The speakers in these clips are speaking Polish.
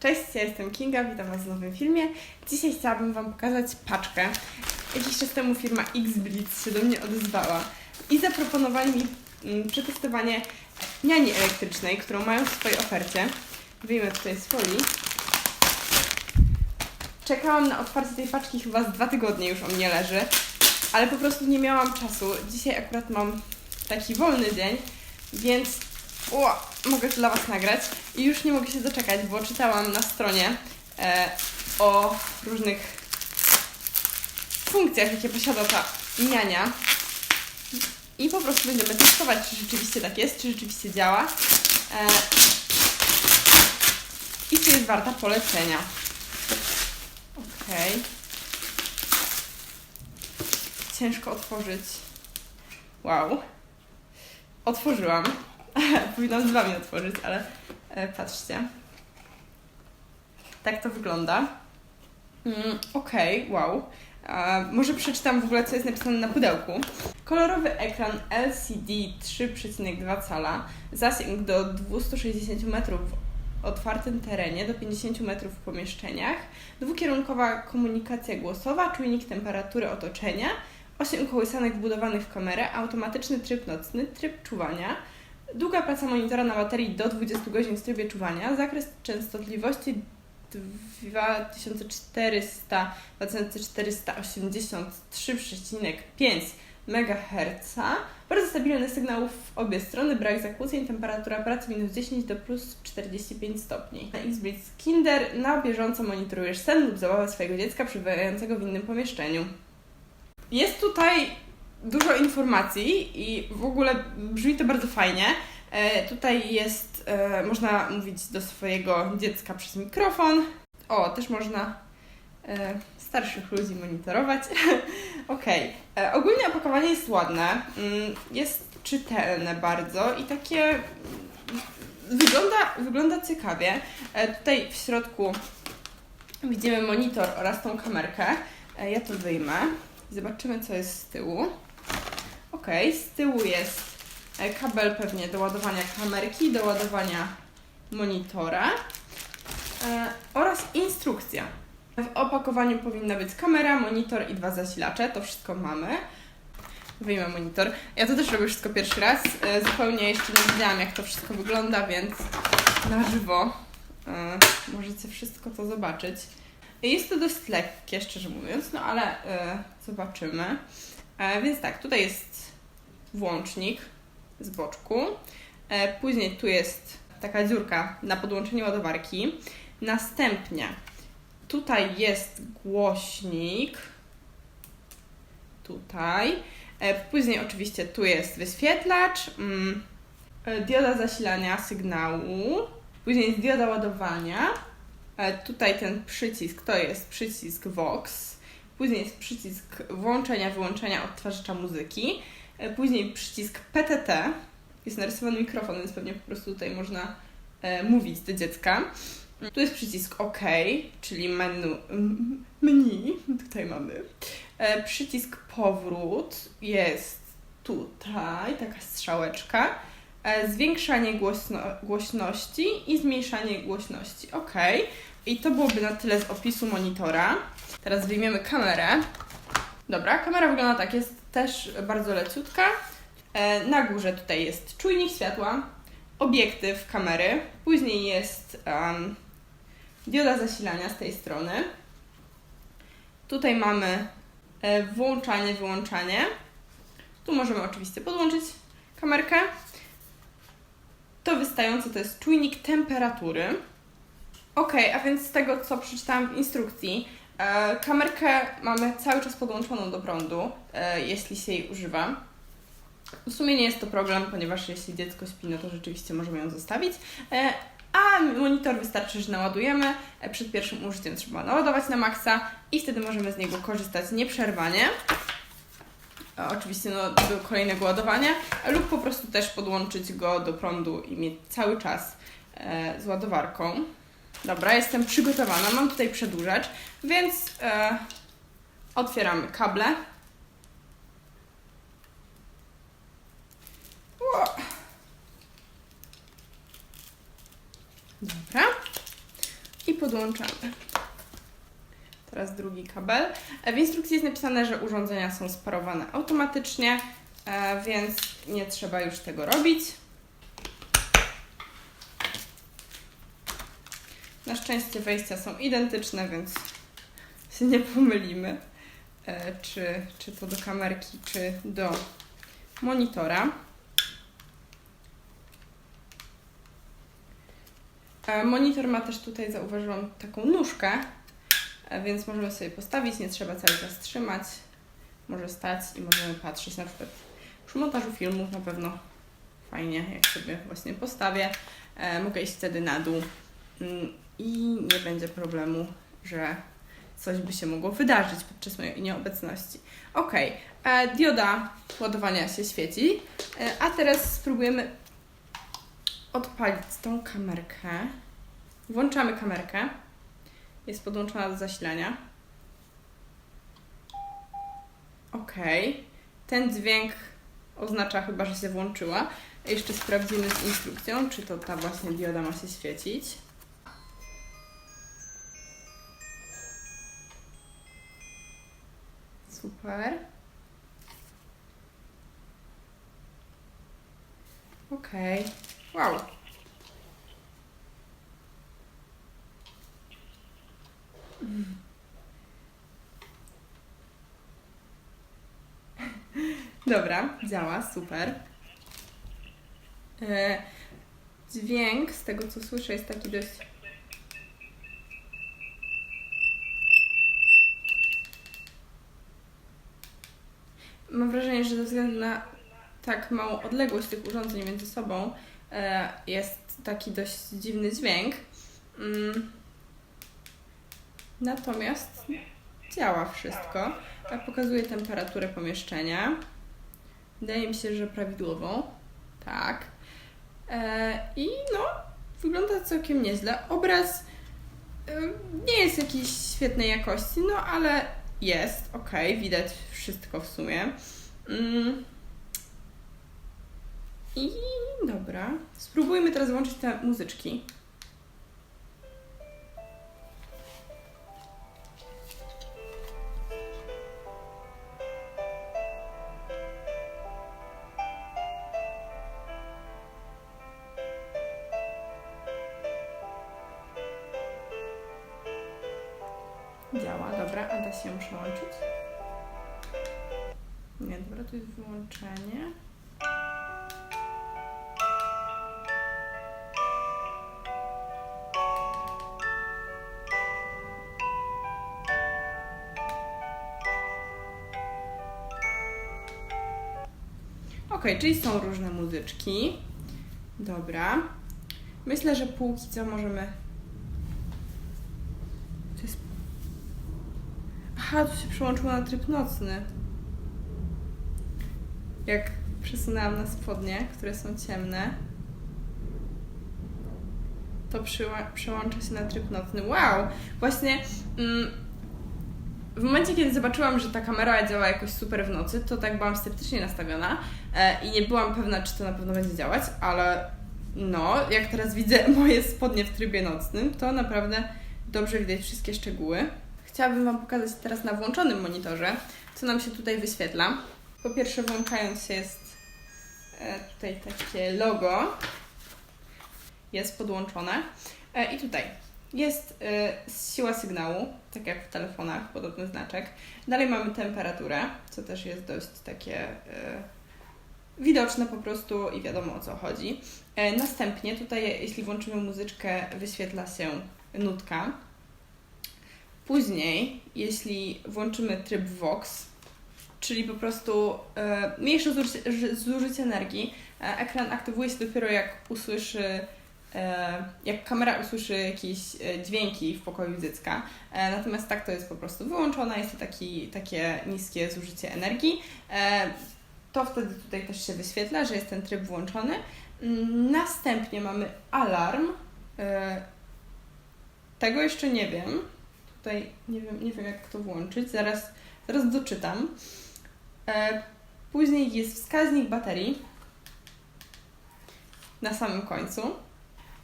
Cześć, ja jestem Kinga, witam Was w nowym filmie. Dzisiaj chciałabym Wam pokazać paczkę. Jakiś czas temu firma Xblitz się do mnie odezwała i zaproponowali mi mm, przetestowanie niani elektrycznej, którą mają w swojej ofercie. Wyjmę tutaj z folii. Czekałam na otwarcie tej paczki chyba z dwa tygodnie już o mnie leży, ale po prostu nie miałam czasu. Dzisiaj akurat mam taki wolny dzień, więc o, mogę dla Was nagrać i już nie mogę się doczekać, bo czytałam na stronie e, o różnych funkcjach, jakie posiada ta niania. I po prostu będziemy testować, czy rzeczywiście tak jest, czy rzeczywiście działa. E, I czy jest warta polecenia. Okej. Ciężko otworzyć. Wow. Otworzyłam. Powinnam z Wami otworzyć, ale e, patrzcie. Tak to wygląda. Mm, Okej, wow. A, może przeczytam w ogóle, co jest napisane na pudełku. Kolorowy ekran LCD 3,2 cala, zasięg do 260 metrów w otwartym terenie, do 50 metrów w pomieszczeniach, dwukierunkowa komunikacja głosowa, czujnik temperatury otoczenia, 8 kołysanek wbudowanych w kamerę, automatyczny tryb nocny, tryb czuwania, Długa praca monitora na baterii do 20 godzin w trybie czuwania. Zakres częstotliwości 2400 2483,5 MHz. Bardzo stabilny sygnał w obie strony, brak zakłóceń, temperatura pracy minus 10 do plus 45 stopni. Na Xblitz Kinder na bieżąco monitorujesz sen lub zabawę swojego dziecka przebywającego w innym pomieszczeniu. Jest tutaj dużo informacji i w ogóle brzmi to bardzo fajnie. E, tutaj jest, e, można mówić do swojego dziecka przez mikrofon. O, też można e, starszych ludzi monitorować. Okej, e, ogólnie opakowanie jest ładne, mm, jest czytelne bardzo i takie mm, wygląda, wygląda ciekawie. E, tutaj w środku widzimy monitor oraz tą kamerkę. E, ja to wyjmę. Zobaczymy, co jest z tyłu. Z tyłu jest e, kabel pewnie do ładowania kamerki, do ładowania monitora e, oraz instrukcja. W opakowaniu powinna być kamera, monitor i dwa zasilacze. To wszystko mamy. Wyjmę monitor. Ja to też robię wszystko pierwszy raz. E, zupełnie jeszcze nie wiedziałam, jak to wszystko wygląda, więc na żywo możecie wszystko to zobaczyć. Jest to dość lekkie, szczerze mówiąc, no ale zobaczymy. Więc tak, tutaj jest włącznik z boczku. E, później tu jest taka dziurka na podłączenie ładowarki. Następnie tutaj jest głośnik. Tutaj. E, później oczywiście tu jest wyświetlacz, mm, e, dioda zasilania sygnału. Później jest dioda ładowania. Tutaj ten przycisk to jest przycisk Vox. Później jest przycisk włączenia, wyłączenia odtwarzacza muzyki. E, Później przycisk PTT. Jest narysowany mikrofon, więc pewnie po prostu tutaj można e, mówić do dziecka. Tu jest przycisk OK, czyli menu, menu. Tutaj mamy. E, przycisk powrót jest tutaj, taka strzałeczka. Zwiększanie głośno, głośności i zmniejszanie głośności. OK. I to byłoby na tyle z opisu monitora. Teraz wyjmiemy kamerę. Dobra, kamera wygląda tak, jest też bardzo leciutka. E, na górze tutaj jest czujnik światła, obiektyw kamery, później jest um, dioda zasilania z tej strony. Tutaj mamy e, włączanie, wyłączanie. Tu możemy oczywiście podłączyć kamerkę. To wystające to jest czujnik temperatury. Ok, a więc z tego co przeczytałam w instrukcji, kamerkę mamy cały czas podłączoną do prądu, e, jeśli się jej używa. W sumie nie jest to problem, ponieważ jeśli dziecko śpi, no to rzeczywiście możemy ją zostawić. E, a monitor wystarczy, że naładujemy. E, przed pierwszym użyciem trzeba naładować na maksa i wtedy możemy z niego korzystać nieprzerwanie. E, Oczywiście no, do kolejnego ładowania, e, lub po prostu też podłączyć go do prądu i mieć cały czas e, z ładowarką. Dobra, jestem przygotowana. Mam tutaj przedłużacz, więc e, otwieramy kable. Ło. Dobra. I podłączamy. Teraz drugi kabel. E, W instrukcji jest napisane, że urządzenia są sparowane automatycznie, e, więc nie trzeba już tego robić. Na szczęście wejścia są identyczne, więc się nie pomylimy, e, czy, czy to do kamerki, czy do monitora. E, Monitor ma też tutaj, zauważyłam, taką nóżkę, e, więc możemy sobie postawić, nie trzeba cały czas trzymać. Może stać i możemy patrzeć na przykład przy montażu filmów na pewno fajnie, jak sobie właśnie postawię. Mogę iść wtedy na dół mm, i nie będzie problemu, że coś by się mogło wydarzyć podczas mojej nieobecności. Ok, e, dioda ładowania się świeci, e, a teraz spróbujemy odpalić tą kamerkę. Włączamy kamerkę. Jest podłączona do zasilania. Ok. Ten dźwięk oznacza chyba, że się włączyła. Jeszcze sprawdzimy z instrukcją, czy to ta właśnie dioda ma się świecić. Super. Okej. Wow. Dobra, działa, super. E, dźwięk, z tego co słyszę, jest taki dość. Mam wrażenie, że ze względu na tak małą odległość tych urządzeń między sobą e, jest taki dość dziwny dźwięk. Mm. Natomiast działa wszystko. Pokazuje temperaturę pomieszczenia. Wydaje mi się, że prawidłową. Tak. E, I no, wygląda całkiem nieźle. Obraz e, nie jest jakiejś świetnej jakości, no ale jest, ok, widać wszystko w sumie. Mm. I dobra. Spróbujmy teraz włączyć te muzyczki. Działa, dobra, a da się ją przełączyć? Nie, dobra, to jest wyłączenie. Ok, czyli są różne muzyczki. Dobra. Myślę, że póki co możemy. To jest. Aha, tu się przełączyło na tryb nocny. Jak przesunęłam na spodnie, które są ciemne, to przełącza się na tryb nocny. Wow! Właśnie. Mm, w momencie, kiedy zobaczyłam, że ta kamera działa jakoś super w nocy, to tak byłam sceptycznie nastawiona e, i nie byłam pewna, czy to na pewno będzie działać, ale no, jak teraz widzę moje spodnie w trybie nocnym, to naprawdę dobrze widać wszystkie szczegóły. Chciałabym Wam pokazać teraz na włączonym monitorze, co nam się tutaj wyświetla. Po pierwsze, włączając jest e, tutaj takie logo, jest podłączone e, i tutaj jest e, siła sygnału, tak jak w telefonach, podobny znaczek. Dalej mamy temperaturę, co też jest dość takie widoczne po prostu i wiadomo o co chodzi. Następnie tutaj, jeśli włączymy muzyczkę, wyświetla się nutka. Później, jeśli włączymy tryb Vox, czyli po prostu e, mniejsze zużycie, zużycie energii, e, ekran aktywuje się dopiero jak usłyszy e, jak kamera usłyszy jakieś e, dźwięki w pokoju dziecka. E, Natomiast tak to jest po prostu wyłączone, jest to taki, takie niskie zużycie energii. E, To wtedy tutaj też się wyświetla, że jest ten tryb włączony. Mm, Następnie mamy alarm. E, Tego jeszcze nie wiem. Tutaj nie wiem, nie wiem jak to włączyć. Zaraz, zaraz doczytam. E, Później jest wskaźnik baterii na samym końcu.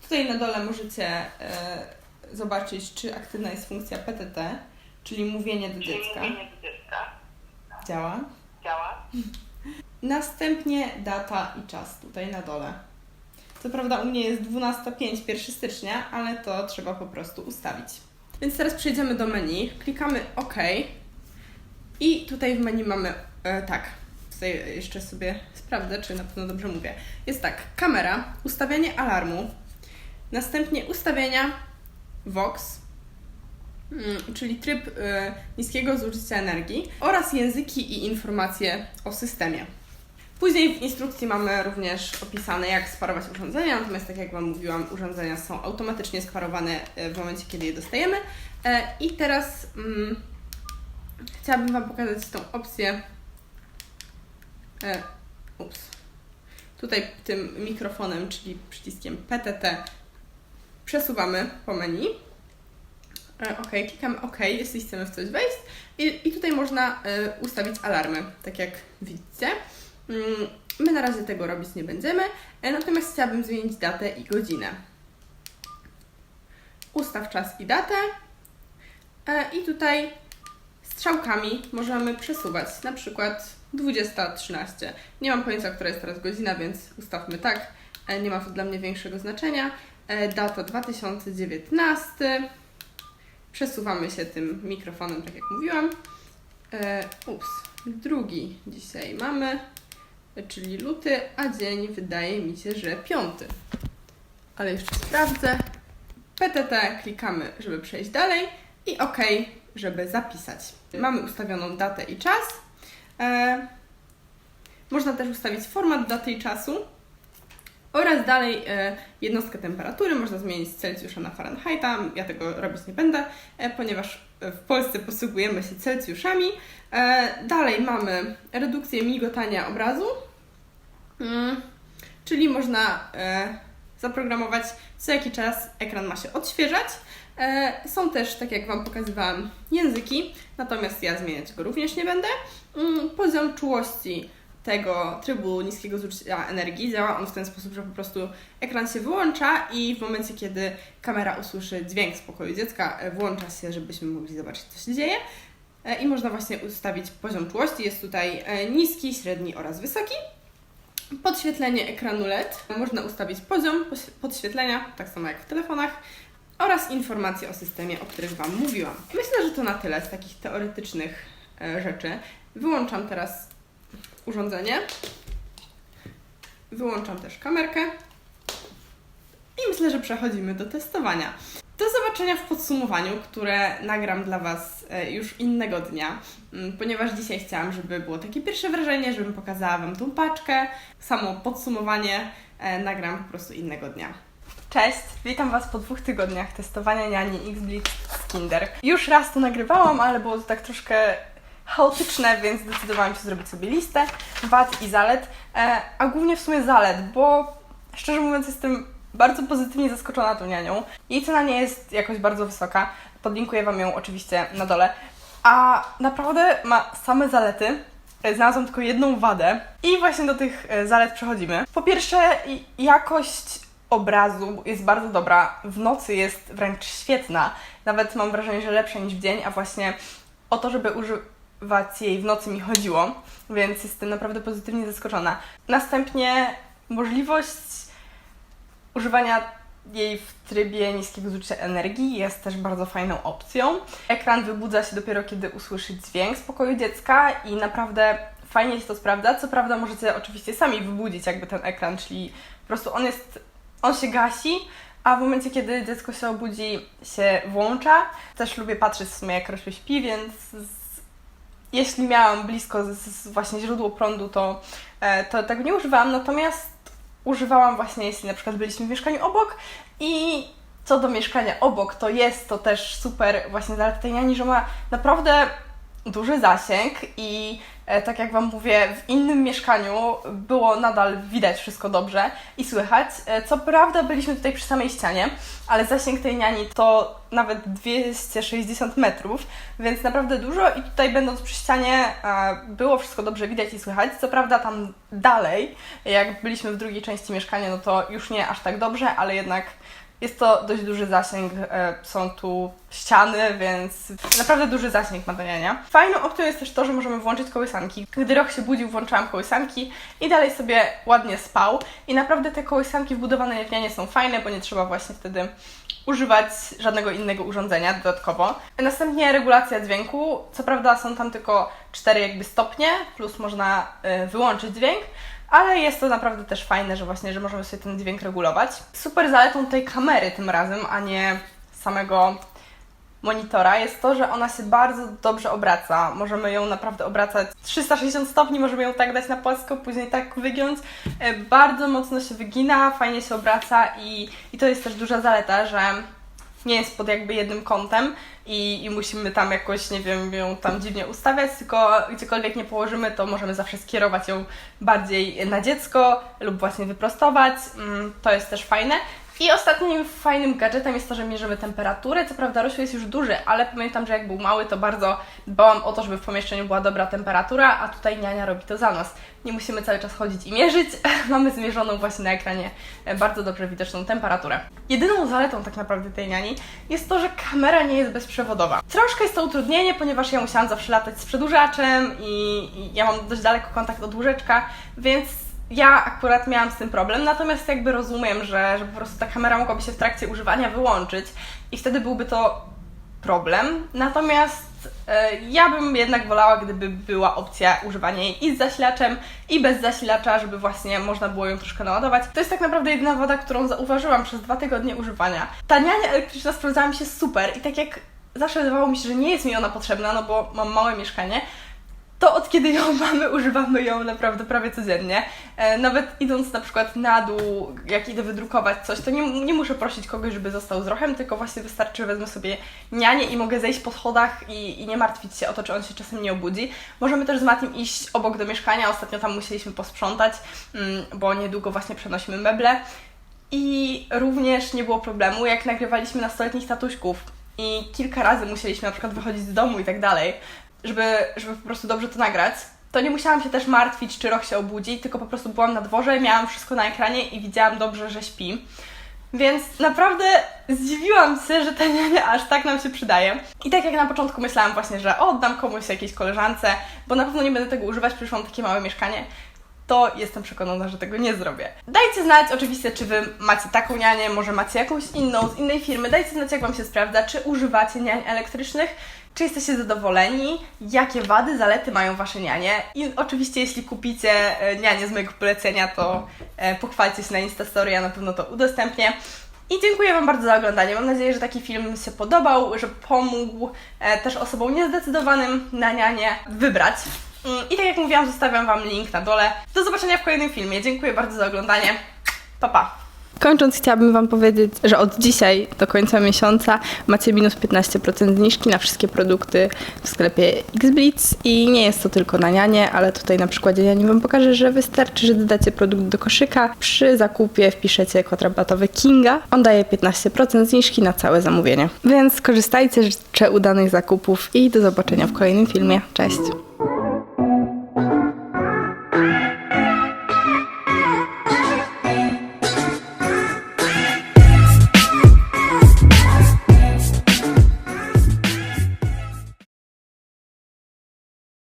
Tutaj na dole możecie e, zobaczyć, czy aktywna jest funkcja PTT, czyli mówienie do dziecka. mówienie do dziecka Działa. działa. Następnie data i czas tutaj na dole. Co prawda u mnie jest 12.05, 1 stycznia, ale to trzeba po prostu ustawić. Więc teraz przejdziemy do menu, klikamy OK i tutaj w menu mamy e, tak. Tutaj jeszcze sobie sprawdzę, czy na pewno dobrze mówię. Jest tak, kamera, ustawianie alarmu, następnie ustawienia Vox, mm, czyli tryb e, niskiego zużycia energii oraz języki i informacje o systemie. Później w instrukcji mamy również opisane, jak sparować urządzenia, natomiast tak jak Wam mówiłam, urządzenia są automatycznie sparowane e, w momencie, kiedy je dostajemy. I teraz mm, chciałabym Wam pokazać tą opcję. E, ups. Tutaj tym mikrofonem, czyli przyciskiem PTT, przesuwamy po menu. E, OK, klikamy OK, jeśli chcemy w coś wejść. I, i tutaj można e, ustawić alarmy, tak jak widzicie. Mm, My na razie tego robić nie będziemy, e, natomiast chciałabym zmienić datę i godzinę. Ustaw czas i datę e, i tutaj strzałkami możemy przesuwać, na przykład 20.13. Nie mam pojęcia, która jest teraz godzina, więc ustawmy tak. E, Nie ma to dla mnie większego znaczenia. E, Data 2019. Przesuwamy się tym mikrofonem, tak jak mówiłam. E, ups, drugi dzisiaj mamy, czyli luty, a dzień wydaje mi się, że piąty. Ale jeszcze sprawdzę. PTT klikamy, żeby przejść dalej i OK, żeby zapisać. Mamy ustawioną datę i czas. E, można też ustawić format daty i czasu oraz dalej e, jednostkę temperatury. Można zmienić z Celsjusza na Fahrenheita. Ja tego robić nie będę, e, ponieważ w Polsce posługujemy się Celsjuszami. E, dalej mamy redukcję migotania obrazu, mm, czyli można e, zaprogramować co jaki czas ekran ma się odświeżać. E, są też, tak jak Wam pokazywałam, języki, natomiast ja zmieniać go również nie będę. Mm, poziom czułości tego trybu niskiego zużycia energii działa on w ten sposób, że po prostu ekran się wyłącza i w momencie, kiedy kamera usłyszy dźwięk z pokoju dziecka, e, włącza się, żebyśmy mogli zobaczyć, co się dzieje. E, I można właśnie ustawić poziom czułości. Jest tutaj niski, średni oraz wysoki. Podświetlenie ekranu LED. Można ustawić poziom podświetlenia, tak samo jak w telefonach, oraz informacje o systemie, o których Wam mówiłam. Myślę, że to na tyle z takich teoretycznych e, rzeczy. Wyłączam teraz urządzenie. Wyłączam też kamerkę. I myślę, że przechodzimy do testowania. Do zobaczenia w podsumowaniu, które nagram dla Was e, już innego dnia, mm, ponieważ dzisiaj chciałam, żeby było takie pierwsze wrażenie, żebym pokazała Wam tą paczkę. Samo podsumowanie e, nagram po prostu innego dnia. Cześć, witam Was po dwóch tygodniach testowania niani X-Blitz z Kinder. Już raz to nagrywałam, ale było to tak troszkę chaotyczne, więc zdecydowałam się zrobić sobie listę wad i zalet, e, a głównie w sumie zalet, bo szczerze mówiąc jestem bardzo pozytywnie zaskoczona tą nianią. Jej cena nie jest jakoś bardzo wysoka, podlinkuję Wam ją oczywiście na dole, a naprawdę ma same zalety. E, Znalazłam tylko jedną wadę i właśnie do tych e, zalet przechodzimy. Po pierwsze, jakość obrazu jest bardzo dobra. W nocy jest wręcz świetna. Nawet mam wrażenie, że lepsza niż w dzień, a właśnie o to, żeby używać jej w nocy mi chodziło, więc jestem naprawdę pozytywnie zaskoczona. Następnie możliwość używania jej w trybie niskiego zużycia energii jest też bardzo fajną opcją. Ekran wybudza się dopiero kiedy usłyszy dźwięk z pokoju dziecka i naprawdę fajnie się to sprawdza. Co prawda możecie oczywiście sami wybudzić jakby ten ekran, czyli po prostu on jest, on się gasi, a w momencie kiedy dziecko się obudzi się włącza. Też lubię patrzeć w sumie jak Rosiu śpi, więc z, jeśli miałam blisko z, z właśnie źródło prądu, to, e, to tego nie używałam, natomiast używałam właśnie, jeśli na przykład byliśmy w mieszkaniu obok i co do mieszkania obok, to jest to też super właśnie zaleta tej niani, że ma naprawdę duży zasięg i tak jak Wam mówię, w innym mieszkaniu było nadal widać wszystko dobrze i słychać. E, co prawda byliśmy tutaj przy samej ścianie, ale zasięg tej niani to nawet 260 metrów, więc naprawdę dużo i tutaj będąc przy ścianie e, było wszystko dobrze widać i słychać. Co prawda tam dalej, jak byliśmy w drugiej części mieszkania, no to już nie aż tak dobrze, ale jednak Jest to dość duży zasięg, e, są tu ściany, więc naprawdę duży zasięg niania. Fajną opcją jest też to, że możemy włączyć kołysanki. Gdy Roch się budził, włączałam kołysanki i dalej sobie ładnie spał. I naprawdę te kołysanki wbudowane w nianie są fajne, bo nie trzeba właśnie wtedy używać żadnego innego urządzenia dodatkowo. Następnie regulacja dźwięku. Co prawda są tam tylko cztery jakby stopnie, plus można y, wyłączyć dźwięk, ale jest to naprawdę też fajne, że właśnie, że możemy sobie ten dźwięk regulować. Super zaletą tej kamery tym razem, a nie samego monitora jest to, że ona się bardzo dobrze obraca. Możemy ją naprawdę obracać 360 stopni, możemy ją tak dać na płasko, później tak wygiąć. E, Bardzo mocno się wygina, fajnie się obraca i, i to jest też duża zaleta, że nie jest pod jakby jednym kątem i, i musimy tam jakoś, nie wiem, ją tam dziwnie ustawiać, tylko gdziekolwiek nie położymy, to możemy zawsze skierować ją bardziej na dziecko lub właśnie wyprostować. Mm, To jest też fajne. I ostatnim fajnym gadżetem jest to, że mierzymy temperaturę. Co prawda Rosiu jest już duży, ale pamiętam, że jak był mały, to bardzo dbałam o to, żeby w pomieszczeniu była dobra temperatura, a tutaj niania robi to za nas. Nie musimy cały czas chodzić i mierzyć. Mamy zmierzoną właśnie na ekranie e, bardzo dobrze widoczną temperaturę. Jedyną zaletą tak naprawdę tej niani jest to, że kamera nie jest bezprzewodowa. Troszkę jest to utrudnienie, ponieważ ja musiałam zawsze latać z przedłużaczem i, i ja mam dość daleko kontakt od łóżeczka, więc ja akurat miałam z tym problem, natomiast jakby rozumiem, że, że po prostu ta kamera mogłaby się w trakcie używania wyłączyć i wtedy byłby to problem. Natomiast e, ja bym jednak wolała, gdyby była opcja używania jej i z zasilaczem, i bez zasilacza, żeby właśnie można było ją troszkę naładować. To jest tak naprawdę jedyna wada, którą zauważyłam przez dwa tygodnie używania. Ta elektryczna sprawdzała mi się super i tak jak zawsze wydawało mi się, że nie jest mi ona potrzebna, no bo mam małe mieszkanie, to od kiedy ją mamy, używamy ją naprawdę prawie codziennie. E, nawet idąc na przykład na dół, jak idę wydrukować coś, to nie, nie muszę prosić kogoś, żeby został z rochem, tylko właśnie wystarczy, wezmę sobie nianię i mogę zejść po schodach i, i nie martwić się o to, czy on się czasem nie obudzi. Możemy też z Matim iść obok do mieszkania, ostatnio tam musieliśmy posprzątać, mm, bo niedługo właśnie przenosimy meble. I również nie było problemu, jak nagrywaliśmy na stoletnich tatuśków i kilka razy musieliśmy na przykład wychodzić z domu i tak dalej, żeby, żeby po prostu dobrze to nagrać, to nie musiałam się też martwić, czy Roch się obudzi, tylko po prostu byłam na dworze, miałam wszystko na ekranie i widziałam dobrze, że śpi. Więc naprawdę zdziwiłam się, że ta niania aż tak nam się przydaje. I tak jak na początku myślałam właśnie, że oddam komuś jakiejś koleżance, bo na pewno nie będę tego używać, przecież mam takie małe mieszkanie, to jestem przekonana, że tego nie zrobię. Dajcie znać oczywiście, czy Wy macie taką nianię, może macie jakąś inną z innej firmy. Dajcie znać, jak Wam się sprawdza, czy używacie niań elektrycznych, czy jesteście zadowoleni, jakie wady, zalety mają Wasze nianie. I oczywiście, jeśli kupicie e, nianie z mojego polecenia, to e, pochwalcie się na Instastory, ja na pewno to udostępnię. I dziękuję Wam bardzo za oglądanie. Mam nadzieję, że taki film się podobał, że pomógł e, też osobom niezdecydowanym na nianie wybrać. Mm, I tak jak mówiłam, zostawiam Wam link na dole. Do zobaczenia w kolejnym filmie. Dziękuję bardzo za oglądanie. Pa, pa. Kończąc, chciałabym Wam powiedzieć, że od dzisiaj do końca miesiąca macie minus 15% zniżki na wszystkie produkty w sklepie Xblitz i nie jest to tylko na nianie, ale tutaj na przykładzie niani Wam pokażę, że wystarczy, że dodacie produkt do koszyka. Przy zakupie wpiszecie kod rabatowy Kinga. On daje 15% zniżki na całe zamówienie. Więc korzystajcie, życzę udanych zakupów i do zobaczenia w kolejnym filmie. Cześć!